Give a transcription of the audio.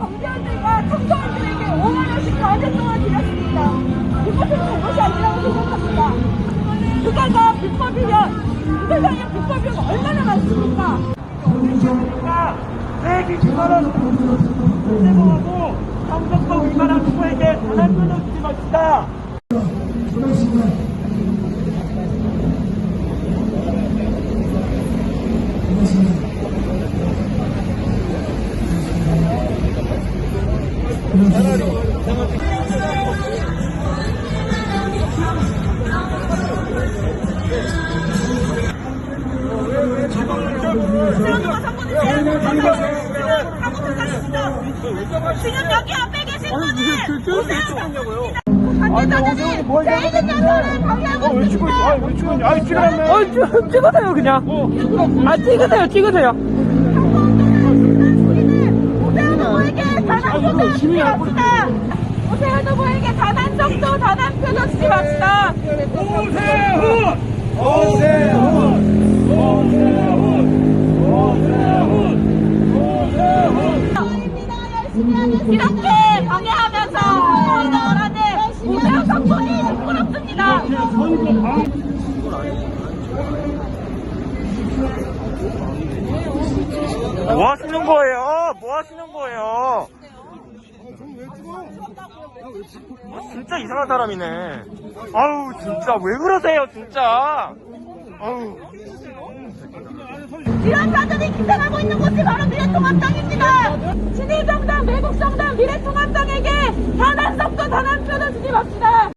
경제원들과 청소년들에게 5만 원씩 과제 동안 드렸습니다. 이것은 잘못이 아니라고 생각합니다. 그가가 불법이면 이 세상에 불법이면 얼마나 많습니까? 그러니까 내기 기관은 제공하고 정석법 위반한 누구에게 단한 표도 주지 맙시다. 지금 여기 앞에 계신 분은 오세훈 관계자들이 제 이름을 방해하고 있습니다. 아왜 찍어? 아 찍으라며. 어, 찍- 찍으세요, 그냥. 아, 찍으세요, 찍으세요. 오세훈 맙시다. 오세훈 후보에게 단 한 적도 단 한 표도 주지 맙시다. 오세훈! 오세훈! 오세훈! 오세훈! 오세훈! 이렇게 방해하면서 선거운동을 하는 오세훈 덕분이 부끄럽습니다. 선거 방 뭐 하시는 거예요? 뭐 하시는 거예요? 진짜 이상한 사람이네. 아우, 진짜 왜 그러세요, 진짜. 아우. 이런 자들이 기생하고 있는 곳이 바로 미래통합당입니다. 친일정당, 매국정당, 미래통합당에게 단한 석도 단한 표도 주지 맙시다.